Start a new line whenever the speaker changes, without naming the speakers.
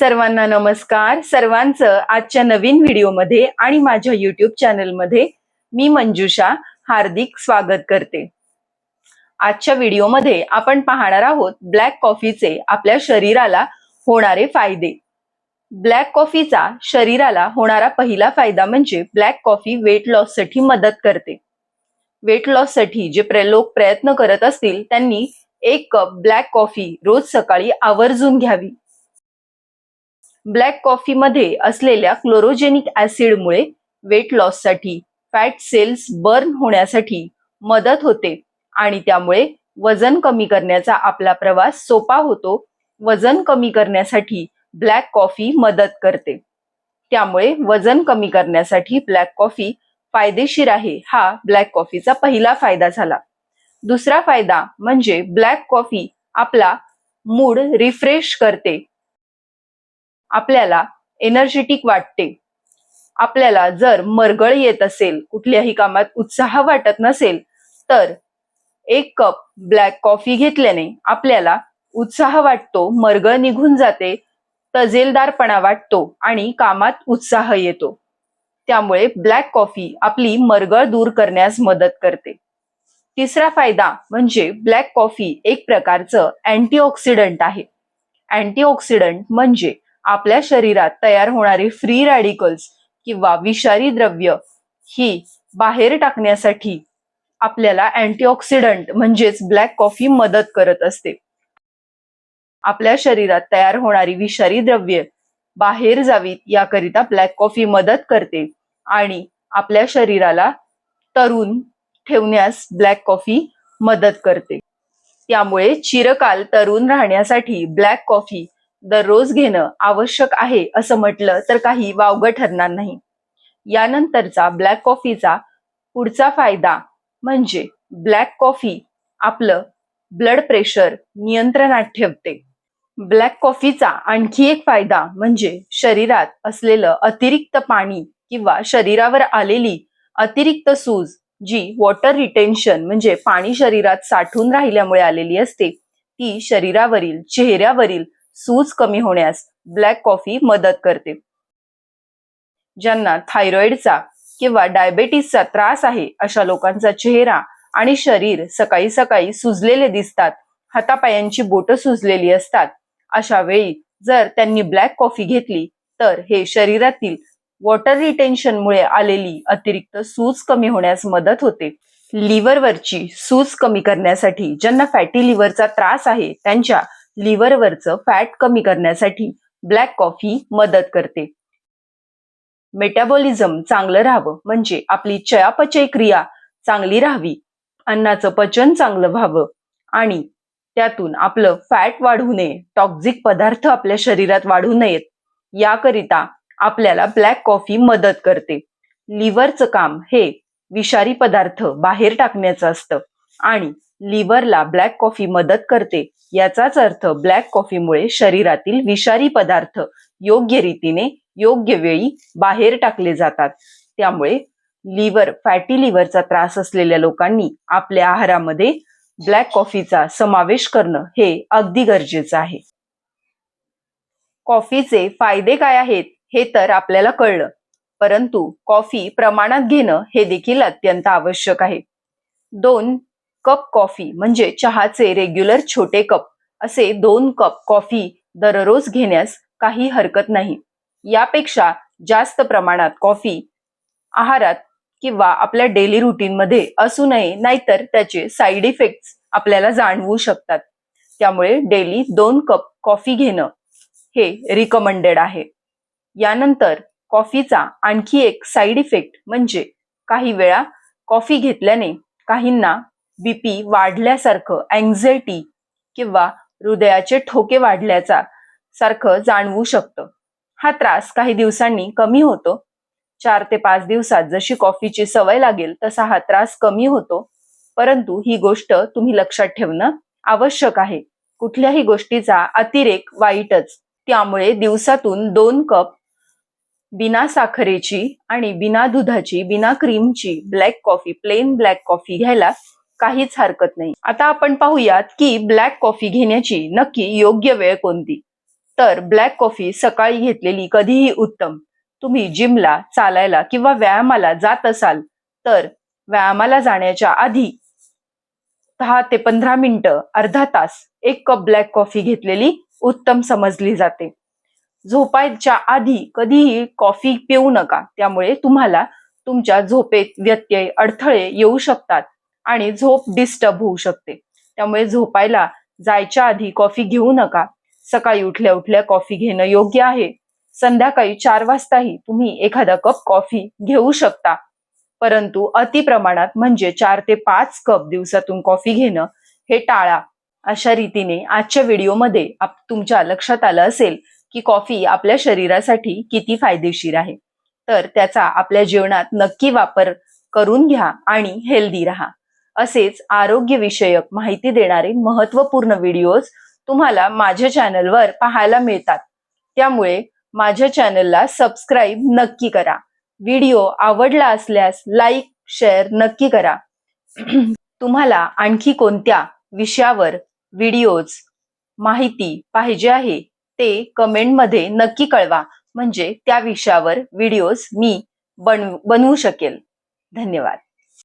सर्वांना नमस्कार. सर्वांचं आजच्या नवीन व्हिडिओमध्ये आणि माझ्या युट्यूब चॅनलमध्ये मी मंजुषा हार्दिक स्वागत करते. आजच्या व्हिडिओमध्ये आपण पाहणार आहोत ब्लॅक कॉफीचे आपल्या शरीराला होणारे फायदे. ब्लॅक कॉफीचा शरीराला होणारा पहिला फायदा म्हणजे ब्लॅक कॉफी वेट लॉससाठी मदत करते. वेट लॉससाठी जे प्र- लोक प्रयत्न करत असतील त्यांनी एक कप ब्लॅक कॉफी रोज सकाळी आवर्जून घ्यावी. ब्लॅक कॉफीमध्ये असलेल्या क्लोरोजेनिक ऍसिडमुळे वेट लॉससाठी फॅट सेल्स बर्न होण्यासाठी मदत होते आणि त्यामुळे वजन कमी करण्याचा आपला प्रवास सोपा होतो. वजन कमी करण्यासाठी ब्लॅक कॉफी मदत करते. त्यामुळे वजन कमी करण्यासाठी ब्लॅक कॉफी फायदेशीर आहे हा ब्लॅक कॉफीचा पहिला फायदा झाला. दुसरा फायदा म्हणजे ब्लॅक कॉफी आपला मूड रिफ्रेश करते. आपल्याला एनर्जेटिक वाटते. आपल्याला जर मरगळ येत असेल कुठल्याही कामात उत्साह वाटत नसेल तर एक कप ब्लॅक कॉफी घेतल्याने आपल्याला उत्साह वाटतो मरगळ निघून जाते तजेलदारपणा वाटतो आणि कामात उत्साह येतो. त्यामुळे ब्लॅक कॉफी आपली मरगळ दूर करण्यास मदत करते. तिसरा फायदा म्हणजे ब्लॅक कॉफी एक प्रकारचं अँटीऑक्सिडंट आहे. अँटीऑक्सिडंट म्हणजे आपल्या शरीरात तयार होणारे फ्री रॅडिकल्स किंवा विषारी द्रव्य ही बाहेर टाकण्यासाठी आपल्याला अँटीऑक्सिडंट म्हणजेच ब्लॅक कॉफी मदत करत असते. आपल्या शरीरात तयार होणारी विषारी द्रव्ये बाहेर जावीत याकरिता ब्लॅक कॉफी मदत करते आणि आपल्या शरीराला तरुण ठेवण्यास ब्लॅक कॉफी मदत करते. त्यामुळे चिरकाल तरुण राहण्यासाठी ब्लॅक कॉफी दररोज घेणं आवश्यक आहे असं म्हटलं तर काही वावगं ठरणार नाही. यानंतरचा ब्लॅक कॉफीचा पुढचा फायदा म्हणजे ब्लॅक कॉफी आपलं ब्लड प्रेशर नियंत्रणात ठेवते. ब्लॅक कॉफीचा आणखी एक फायदा म्हणजे शरीरात असलेलं अतिरिक्त पाणी किंवा शरीरावर आलेली अतिरिक्त सूज जी वॉटर रिटेन्शन म्हणजे पाणी शरीरात साठून राहिल्यामुळे आलेली असते ती शरीरावरील चेहऱ्यावरील सूज कमी होण्यास ब्लॅक कॉफी मदत करते. ज्यांना थायरॉइडचा किंवा डायबेटीसचा त्रास आहे अशा लोकांचा चेहरा आणि शरीर सकाळी सकाळी सुजलेले दिसतात हातापायांची बोटं सुजलेली असतात. अशा वेळी जर त्यांनी ब्लॅक कॉफी घेतली तर हे शरीरातील वॉटर रिटेन्शनमुळे आलेली अतिरिक्त सूज कमी होण्यास मदत होते. लिव्हरवरची सूज कमी करण्यासाठी ज्यांना फॅटी लिव्हरचा त्रास आहे त्यांच्या लिव्हरवरचं फॅट कमी करण्यासाठी ब्लॅक कॉफी मदत करते. मेटाबॉलिझम चांगलं राहावं म्हणजे आपली चयापचय क्रिया चांगली राहावी अन्नाचं पचन चांगलं व्हावं आणि त्यातून आपलं फॅट वाढू नये टॉक्झिक पदार्थ आपल्या शरीरात वाढू नयेत याकरिता आपल्याला ब्लॅक कॉफी मदत करते. लिव्हरचं काम हे विषारी पदार्थ बाहेर टाकण्याचं असतं आणि लिव्हरला ब्लॅक कॉफी मदत करते. याचाच अर्थ ब्लॅक कॉफीमुळे शरीरातील विषारी पदार्थ योग्य रीतीने योग्य वेळी बाहेर टाकले जातात. त्यामुळे लिव्हर फॅटी लिव्हरचा त्रास असलेल्या लोकांनी आपल्या आहारामध्ये ब्लॅक कॉफीचा समावेश करणं हे अगदी गरजेचं आहे. कॉफीचे फायदे काय आहेत हे तर आपल्याला कळलं. परंतु कॉफी प्रमाणात घेणं हे देखील अत्यंत आवश्यक आहे. दोन कप कॉफी म्हणजे चहाचे रेग्युलर छोटे कप. असे दोन कप कॉफी दररोज घेण्यास काही हरकत नाही. यापेक्षा जास्त प्रमाणात कॉफी आहारात किंवा आपल्या डेली रुटीनमध्ये असू नये नाहीतर त्याचे साईड इफेक्ट्स आपल्याला जाणवू शकतात. त्यामुळे डेली दोन कप कॉफी घेणं हे रिकमेंडेड आहे. यानंतर कॉफीचा आणखी एक साईड इफेक्ट म्हणजे काही वेळा कॉफी घेतल्याने काहींना बीपी वाढल्यासारखं अँझायटी किंवा हृदयाचे ठोके वाढल्याचा सारखं जाणवू शकतं. हा त्रास काही दिवसांनी कमी होतो. चार ते पाच दिवसात जशी कॉफीची सवय लागेल तसा हा त्रास कमी होतो. परंतु ही गोष्ट तुम्ही लक्षात ठेवणं आवश्यक आहे. कुठल्याही गोष्टीचा अतिरेक वाईटच. त्यामुळे दिवसातून दोन कप बिना साखरेची आणि बिना दुधाची बिना क्रीमची black coffee plain black coffee घ्यायला काहीच हरकत नाही. आता आपण पाहूयात की ब्लॅक कॉफी घेण्याची नक्की योग्य वेळ कोणती? तर ब्लॅक कॉफी सकाळी घेतलेली कधीही उत्तम. तुम्ही जिमला चालायला किंवा व्यायामाला जात असाल तर व्यायामाला जाण्याच्या आधी दहा ते पंधरा मिनिटं अर्धा तास एक कप ब्लॅक कॉफी घेतलेली उत्तम समजली जाते. झोपायच्या आधी कधीही कॉफी पिऊ नका. त्यामुळे तुम्हाला तुमच्या झोपेत व्यत्यय अडथळे येऊ शकतात. आणि झोप डिस्टर्ब होऊ शकते. त्यामुळे झोपायला जायच्या आधी कॉफी घेऊ नका. सकाळी उठल्या उठल्या कॉफी घेणं योग्य आहे. संध्याकाळी चार वाजताही तुम्ही एखादा कप कॉफी घेऊ शकता. परंतु अति प्रमाणात म्हणजे चार ते पाच कप दिवसातून कॉफी घेणं हे टाळा. अशा रीतीने आजच्या व्हिडिओमध्ये आप तुमच्या लक्षात आलं असेल की कॉफी आपल्या शरीरासाठी किती फायदेशीर आहे. तर त्याचा आपल्या जीवनात नक्की वापर करून घ्या आणि हेल्दी राहा. असेच आरोग्यविषयक माहिती देणारे महत्त्वपूर्ण व्हिडिओज तुम्हाला माझ्या चॅनलवर पाहायला मिळतात. त्यामुळे माझ्या चॅनलला सबस्क्राईब नक्की करा. व्हिडिओ आवडला असल्यास लाईक शेअर नक्की करा. तुम्हाला आणखी कोणत्या विषयावर व्हिडिओज माहिती पाहिजे आहे ते कमेंटमध्ये नक्की कळवा. म्हणजे त्या विषयावर व्हिडिओज मी बनवू बनवू शकेल. धन्यवाद.